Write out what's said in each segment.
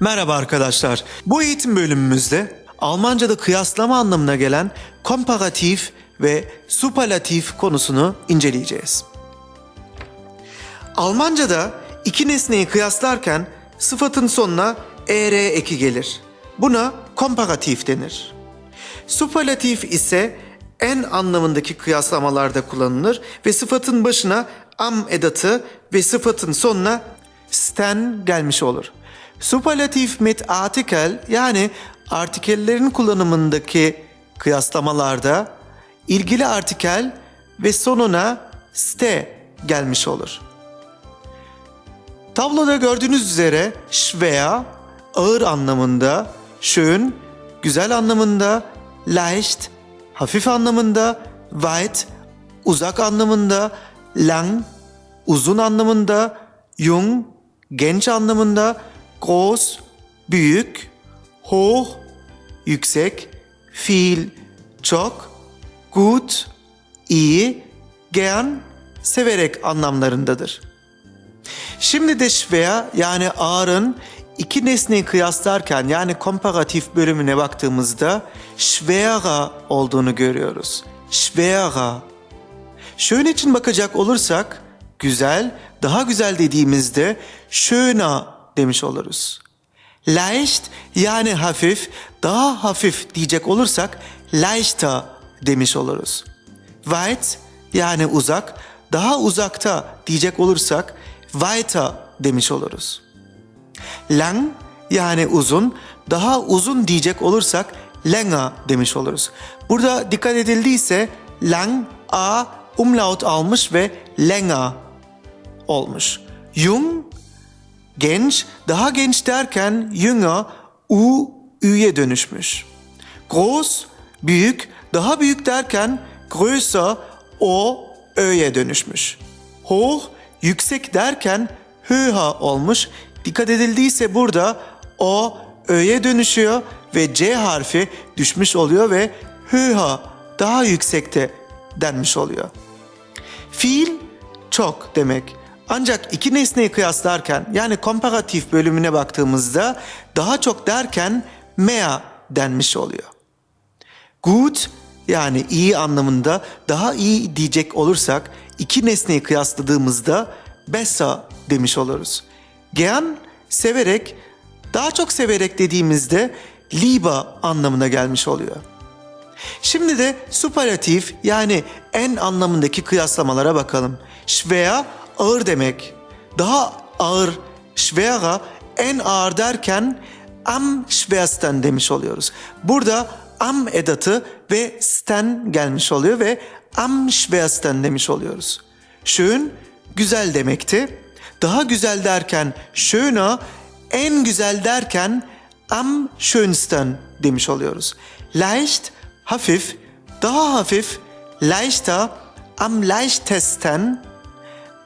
Merhaba arkadaşlar. Bu eğitim bölümümüzde Almanca'da kıyaslama anlamına gelen komparatif ve superlatif konusunu inceleyeceğiz. Almanca'da iki nesneyi kıyaslarken sıfatın sonuna er eki gelir. Buna komparatif denir. Superlatif ise en anlamındaki kıyaslamalarda kullanılır ve sıfatın başına am edatı ve sıfatın sonuna sten gelmiş olur. Superlatif mit artikel yani artikellerin kullanımındaki kıyaslamalarda ilgili artikel ve sonuna ste gelmiş olur. Tabloda gördüğünüz üzere schwer ağır anlamında, schön güzel anlamında, leicht hafif anlamında, weit uzak anlamında, lang uzun anlamında, jung genç anlamında, groß büyük, hoch yüksek, viel çok, gut iyi, gern severek anlamlarındadır. Şimdi de schwer yani ağırın iki nesneyi kıyaslarken yani komparatif bölümüne baktığımızda schwerer olduğunu görüyoruz. Schwerer. Şöyle için bakacak olursak güzel, daha güzel dediğimizde schöner demiş oluruz. Leicht yani hafif, daha hafif diyecek olursak leichter demiş oluruz. Weit yani uzak, daha uzakta diyecek olursak weiter demiş oluruz. Lang yani uzun, daha uzun diyecek olursak länger demiş oluruz. Burada dikkat edildiyse lang a umlaut almış ve länger olmuş. Jung genç, daha genç derken jünger u üye dönüşmüş. Groß büyük, daha büyük derken größer o ö'ye dönüşmüş. Hoch yüksek derken höher olmuş. Dikkat edildiyse burada o ö'ye dönüşüyor ve c harfi düşmüş oluyor ve höher daha yüksekte denmiş oluyor. Fiil çok demek. Ancak iki nesneyi kıyaslarken yani komparatif bölümüne baktığımızda daha çok derken mehr denmiş oluyor. Gut yani iyi anlamında daha iyi diyecek olursak iki nesneyi kıyasladığımızda besser demiş oluruz. Gern severek, daha çok severek dediğimizde lieber anlamına gelmiş oluyor. Şimdi de superlatif yani en anlamındaki kıyaslamalara bakalım. Schwer ağır demek. Daha ağır, schwerer en ağır derken am schwersten demiş oluyoruz. Burada am edatı ve sten gelmiş oluyor ve am schwersten demiş oluyoruz. Schön güzel demekti. Daha güzel derken schöner, en güzel derken am schönsten demiş oluyoruz. Leicht hafif, daha hafif, leichter, am leichtesten,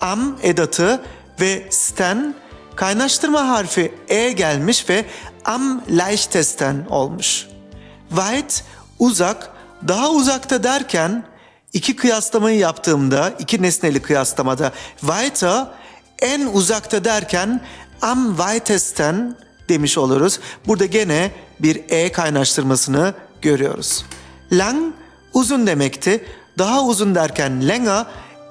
am edatı ve sten kaynaştırma harfi e gelmiş ve am leichtesten olmuş. Weit uzak, daha uzakta derken iki kıyaslamayı yaptığımda, iki nesneli kıyaslamada weiter en uzakta derken am weitesten demiş oluruz. Burada gene bir e kaynaştırmasını görüyoruz. Lang uzun demekti. Daha uzun derken länger,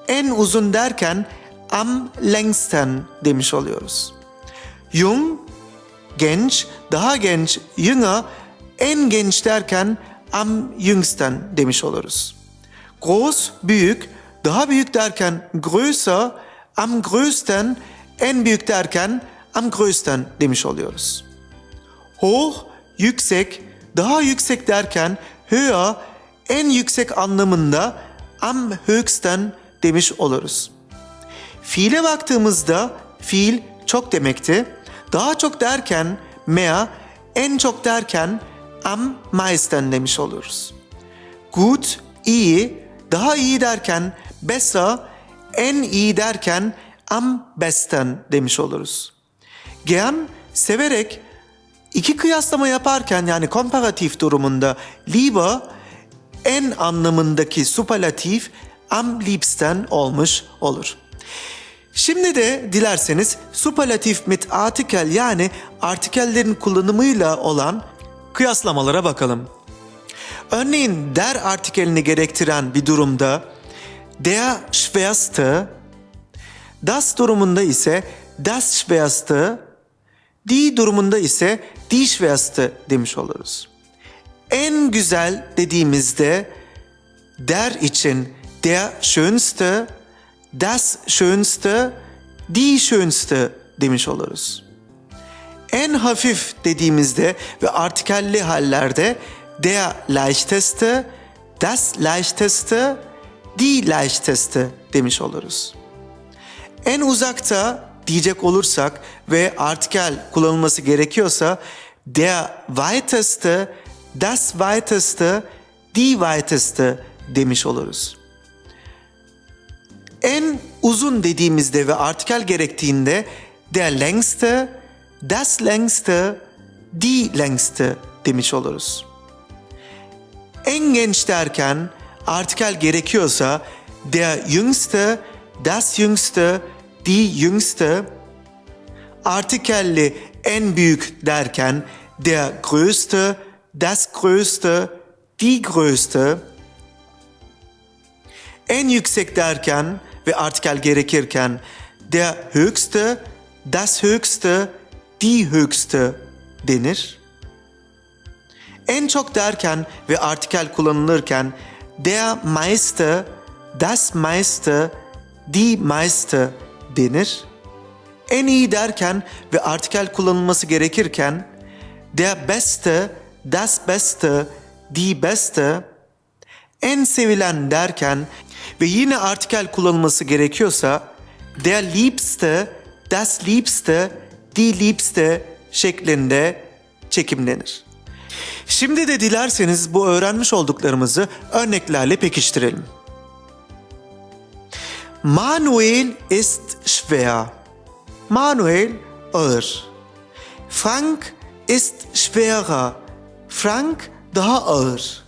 en uzun derken am längsten demiş oluyoruz. Jung genç, daha genç, jünger, en genç derken am jüngsten demiş oluruz. Groß büyük, daha büyük derken größer, am größten, en büyük derken am größten demiş oluyoruz. Hoch yüksek, daha yüksek derken höher, en yüksek anlamında am höchsten demiş oluruz. Fiile baktığımızda fiil çok demekti. Daha çok derken mehr, en çok derken am meisten demiş oluruz. Gut, iyi, daha iyi derken besser, en iyi derken am besten demiş oluruz. Gern, severek, iki kıyaslama yaparken yani komparatif durumunda lieber, en anlamındaki superlatif am liebsten olmuş olur. Şimdi de dilerseniz superlatif mit artikel yani artikellerin kullanımıyla olan kıyaslamalara bakalım. Örneğin der artikelini gerektiren bir durumda der schwerste, das durumunda ise das schwerste, die durumunda ise die schwerste demiş oluruz. En güzel dediğimizde der için der schönste, das schönste, die schönste demiş oluruz. En hafif dediğimizde ve artikelli hallerde der leichteste, das leichteste, die leichteste demiş oluruz. En uzakta diyecek olursak ve artikel kullanılması gerekiyorsa der weiteste, das weiteste, die weiteste demiş oluruz. Uzun dediğimizde ve artikel gerektiğinde der längste, das längste, die längste demiş oluruz. En genç derken artikel gerekiyorsa der jüngste, das jüngste, die jüngste, artikelli en büyük derken der größte, das größte, die größte, en yüksek derken ve artikel gerekirken der höchste, das höchste, die höchste denir. En çok derken ve artikel kullanılırken der meiste, das meiste, die meiste denir. En iyi derken ve artikel kullanılması gerekirken der beste, das beste, die beste, en sevilen derken ve yine artikel kullanılması gerekiyorsa der liebste, das liebste, die liebste şeklinde çekimlenir. Şimdi de dilerseniz bu öğrenmiş olduklarımızı örneklerle pekiştirelim. Manuel ist schwer. Manuel ağır. Frank ist schwerer. Frank daha ağır.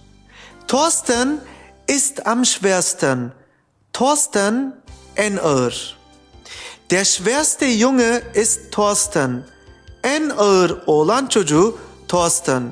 Thorsten ist am schwersten. Thorsten en ağır. Der schwerste Junge ist Thorsten. En ağır oğlan çocuğu Thorsten.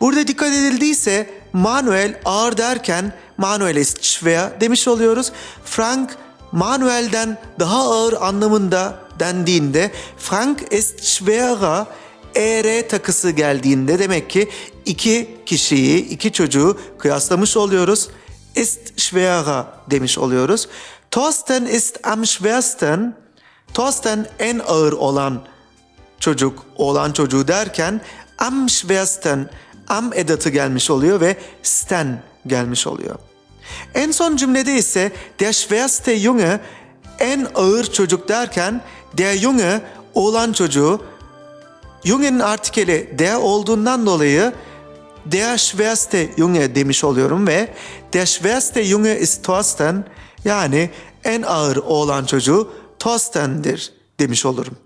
Burada dikkat edildiyse Manuel ağır derken Manuel ist schwer demiş oluyoruz. Frank Manuel'den daha ağır anlamında dendiğinde Frank ist schwerer er takısı geldiğinde demek ki iki kişiyi, iki çocuğu kıyaslamış oluyoruz. Ist schwerer demiş oluyoruz. Thorsten ist am schwersten. Thorsten en ağır olan çocuk, olan çocuğu derken am schwersten, am edatı gelmiş oluyor ve sten gelmiş oluyor. En son cümlede ise der schwerste Junge en ağır çocuk derken der Junge oğlan çocuğu Junge'nin artikeli der olduğundan dolayı der schwerste Junge demiş oluyorum ve der schwerste Junge ist Thorsten yani en ağır oğlan çocuğu Thorsten'dir demiş olurum.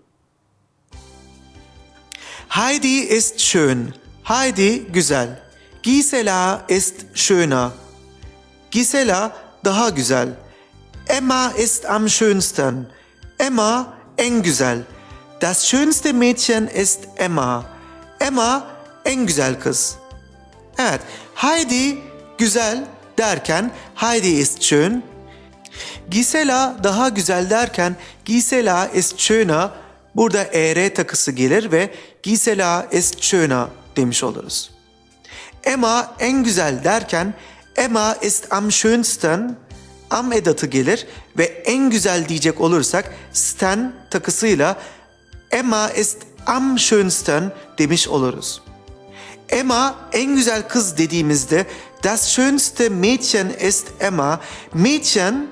Heidi ist schön. Heidi güzel. Gisela ist schöner. Gisela daha güzel. Emma ist am schönsten. Emma en güzel. Das schönste Mädchen ist Emma. Emma en güzel kız. Evet, Heidi güzel derken Heidi ist schön. Gisela daha güzel derken Gisela ist schöner. Burada er takısı gelir ve Gisela ist schöner demiş oluruz. Emma en güzel derken Emma ist am schönsten am edatı gelir ve en güzel diyecek olursak sten takısıyla Emma ist am schönsten demiş oluruz. Emma en güzel kız dediğimizde das schönste Mädchen ist Emma. Mädchen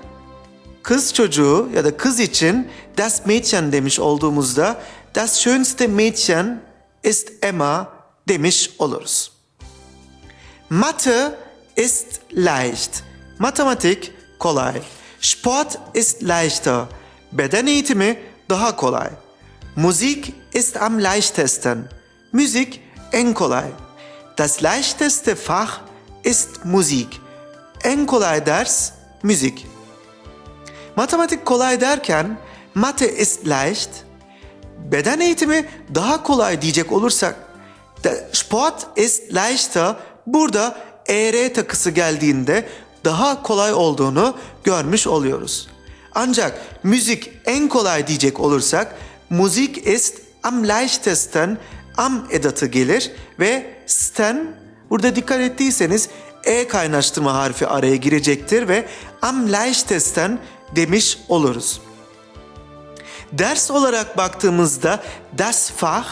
kız çocuğu ya da kız için das Mädchen demiş olduğumuzda das schönste Mädchen ist Emma demiş oluruz. Mathe ist leicht. Matematik kolay. Sport ist leichter. Beden eğitimi daha kolay. Musik ist am leichtesten. Müzik en kolay. Das leichteste Fach ist Musik. En kolay ders müzik. Matematik kolay derken Mathe ist leicht. Beden eğitimi daha kolay diyecek olursak Sport ist leichter. Burada ER takısı geldiğinde daha kolay olduğunu görmüş oluyoruz. Ancak müzik en kolay diyecek olursak Musik ist am leichtesten am edatı gelir ve sten burada dikkat ettiyseniz e kaynaştırma harfi araya girecektir ve am leichtesten demiş oluruz. Ders olarak baktığımızda das Fach,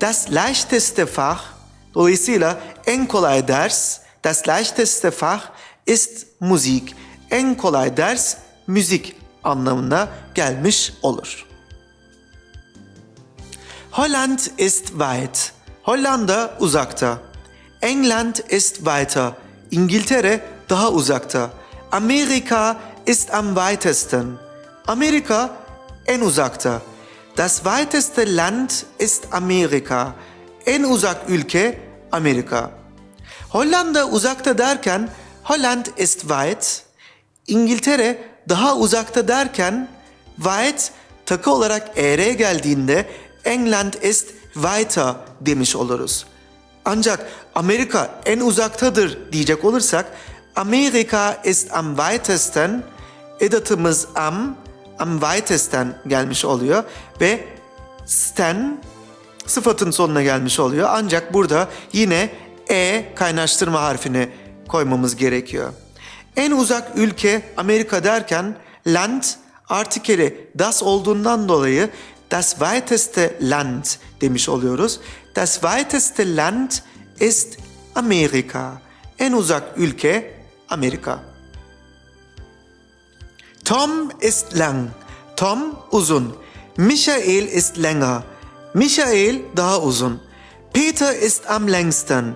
das leichteste Fach, dolayısıyla en kolay ders, das leichteste Fach ist Musik. En kolay ders müzik anlamına gelmiş olur. Holland ist weit. Hollanda uzakta. England ist weiter. İngiltere daha uzakta. Amerika ist am weitesten. Amerika en uzakta. Das weiteste Land ist Amerika. En uzak ülke Amerika. Hollanda uzakta derken Holland ist weit. İngiltere daha uzakta derken weit takı olarak er geldiğinde England ist weiter demiş oluruz. Ancak Amerika en uzaktadır diyecek olursak Amerika ist am weitesten edatımız am am weitesten gelmiş oluyor ve sten sıfatın sonuna gelmiş oluyor. Ancak burada yine e kaynaştırma harfini koymamız gerekiyor. En uzak ülke Amerika derken land artikeli das olduğundan dolayı das weiteste Land demiş oluyoruz. Das weiteste Land ist Amerika. En uzak ülke Amerika. Tom ist lang. Tom uzun. Michael ist länger. Michael daha uzun. Peter ist am längsten.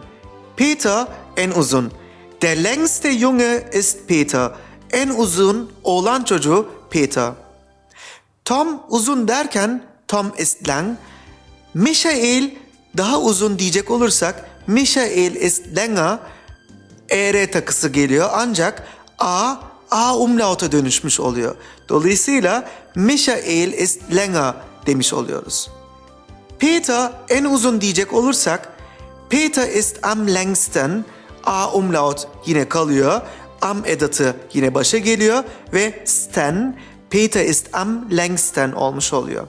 Peter en uzun. Der längste Junge ist Peter. En uzun oğlan çocuğu Peter. Tom uzun derken Tom ist lang. Michael daha uzun diyecek olursak Michael ist länger. ER takısı geliyor ancak A A umlaut'a dönüşmüş oluyor. Dolayısıyla Michael ist länger demiş oluyoruz. Peter en uzun diyecek olursak Peter ist am längsten A umlaut yine kalıyor. Am edatı yine başa geliyor ve sten Peter ist am längsten olmuş oluyor.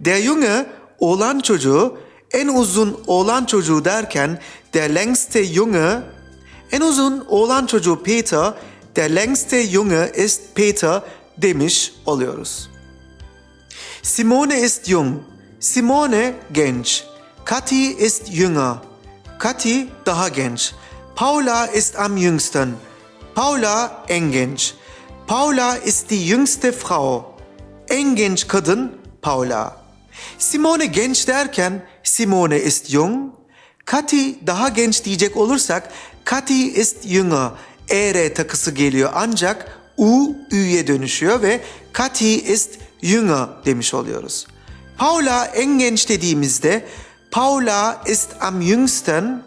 Der Junge oğlan çocuğu en uzun oğlan çocuğu derken der längste Junge en uzun oğlan çocuğu Peter der längste Junge ist Peter demiş oluyoruz. Simone ist jung. Simone genç. Kathi ist jünger. Kathi daha genç. Paula ist am jüngsten. Paula en genç. Paula ist die jüngste Frau. En genç kadın Paula. Simone genç derken Simone ist jung. Kathi daha genç diyecek olursak Kathi ist jünger. Er takısı geliyor ancak U Ü'ye dönüşüyor ve Kathi ist jünger demiş oluyoruz. Paula en genç dediğimizde Paula ist am jüngsten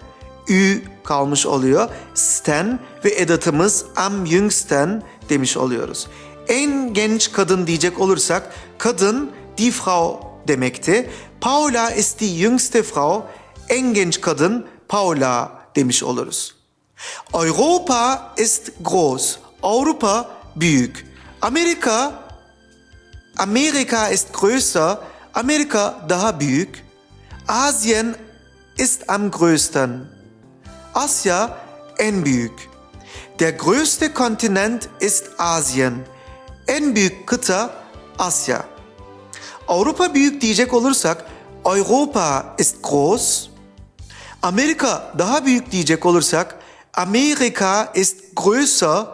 Ü kalmış oluyor. Sten ve edatımız am jüngsten demiş oluyoruz. En genç kadın diyecek olursak kadın die Frau demekti. Paula ist die jüngste Frau. En genç kadın Paula demiş oluruz. Europa ist groß. Avrupa büyük. Amerika Amerika ist größer. Amerika daha büyük. Asien ist am größten. Asya en büyük. Der größte Kontinent ist Asien. En büyük kıta Asya. Avrupa büyük diyecek olursak Europa ist groß. Amerika daha büyük diyecek olursak Amerika ist größer.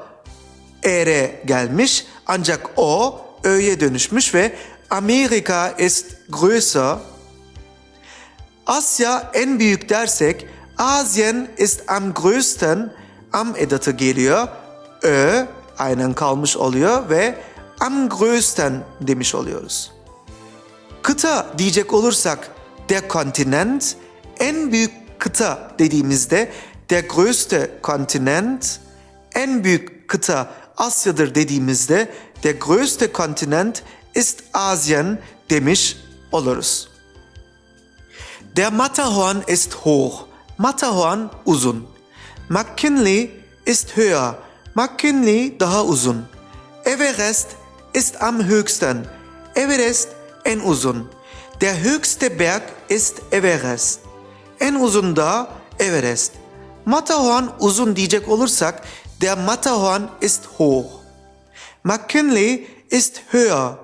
Ere gelmiş ancak o ö'ye dönüşmüş ve Amerika ist größer. Asya en büyük dersek Asien ist am größten am edatı geliyor. Ö aynen kalmış oluyor ve am größten demiş oluyoruz. Kıta diyecek olursak der Kontinent en büyük kıta dediğimizde der größte Kontinent en büyük kıta Asya'dır dediğimizde der größte Kontinent ist Asien demiş oluruz. Der Matterhorn ist hoch. Matterhorn uzun. McKinley ist höher. McKinley daha uzun. Everest ist am höchsten. Everest en uzun. Der höchste Berg ist Everest. En uzun dağ Everest. Matterhorn uzun diyecek olursak der Matterhorn ist hoch. McKinley ist höher.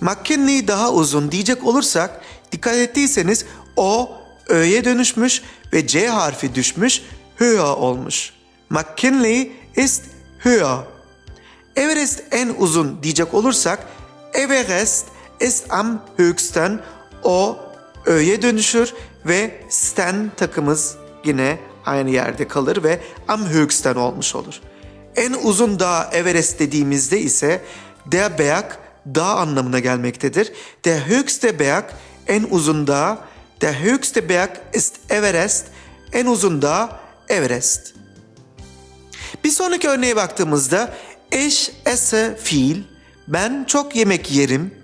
McKinley daha uzun diyecek olursak dikkat ettiyseniz o ö'ye dönüşmüş ve C harfi düşmüş höher olmuş. McKinley ist höher. Everest en uzun diyecek olursak Everest ist am höchsten o ö'ye dönüşür ve sten takımız yine aynı yerde kalır ve am höchsten olmuş olur. En uzun dağ Everest dediğimizde ise der Berg dağ anlamına gelmektedir. Der höchste Berg en uzun dağ, der höchste Berg ist Everest, en uzun dağ Everest. Bir sonraki örneğe baktığımızda ich esse viel, ben çok yemek yerim.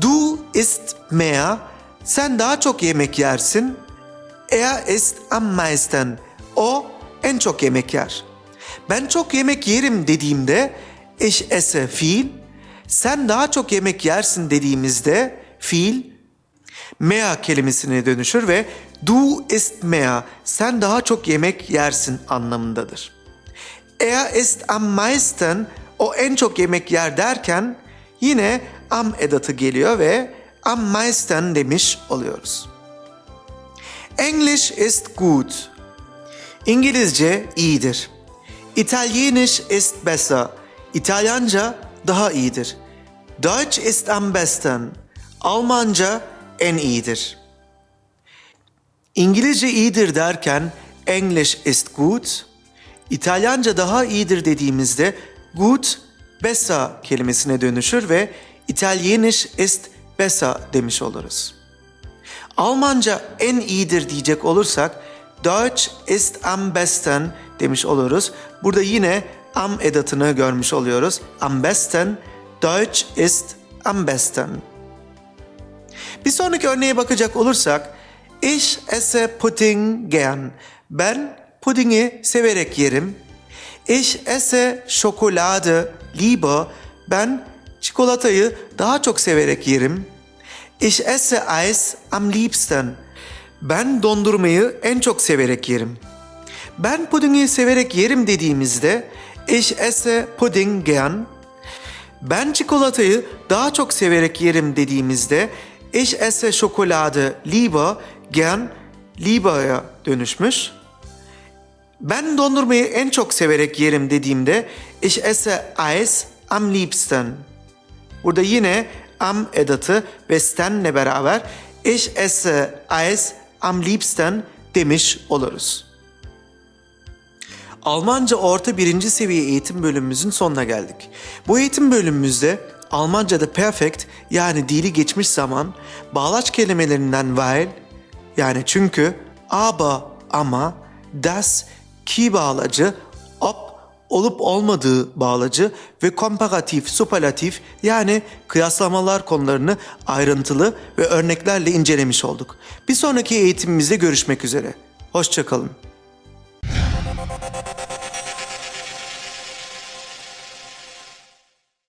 Du isst mehr, sen daha çok yemek yersin. Er ist am meisten, o en çok yemek yer. Ben çok yemek yerim dediğimde ich esse viel, sen daha çok yemek yersin dediğimizde viel mehr kelimesine dönüşür ve du isst mehr, sen daha çok yemek yersin anlamındadır. Er ist am meisten, o en çok yemek yer derken yine am edatı geliyor ve am meisten demiş oluyoruz. English ist gut. İngilizce iyidir. Italienisch ist besser. İtalyanca daha iyidir. Deutsch ist am besten. Almanca en iyidir. İngilizce iyidir derken English ist gut. İtalyanca daha iyidir dediğimizde gut besser kelimesine dönüşür ve Italienisch ist besser demiş oluruz. Almanca en iyidir diyecek olursak Deutsch ist am besten demiş oluruz. Burada yine am edatını görmüş oluyoruz. Am besten, Deutsch ist am besten. Bir sonraki örneğe bakacak olursak Ich esse Pudding gern. Ben pudingi severek yerim. Ich esse Schokolade lieber. Ben çikolatayı daha çok severek yerim. Ich esse Eis am liebsten. Ben dondurmayı en çok severek yerim. Ben pudingi severek yerim dediğimizde ich esse Pudding gern. Ben çikolatayı daha çok severek yerim dediğimizde ich esse Schokolade lieber gern lieber'ya dönüşmüş. Ben dondurmayı en çok severek yerim dediğimde ich esse Eis am liebsten. Burada yine am edatı ve stenle beraber ich esse Eis am liebsten demiş oluruz. Almanca orta birinci seviye eğitim bölümümüzün sonuna geldik. Bu eğitim bölümümüzde Almanca'da perfect yani dili geçmiş zaman bağlaç kelimelerinden weil yani çünkü, aber ama, das ki bağlacı, ob olup olmadığı bağlacı ve komparatif, superlatif yani kıyaslamalar konularını ayrıntılı ve örneklerle incelemiş olduk. Bir sonraki eğitimimizde görüşmek üzere. Hoşçakalın.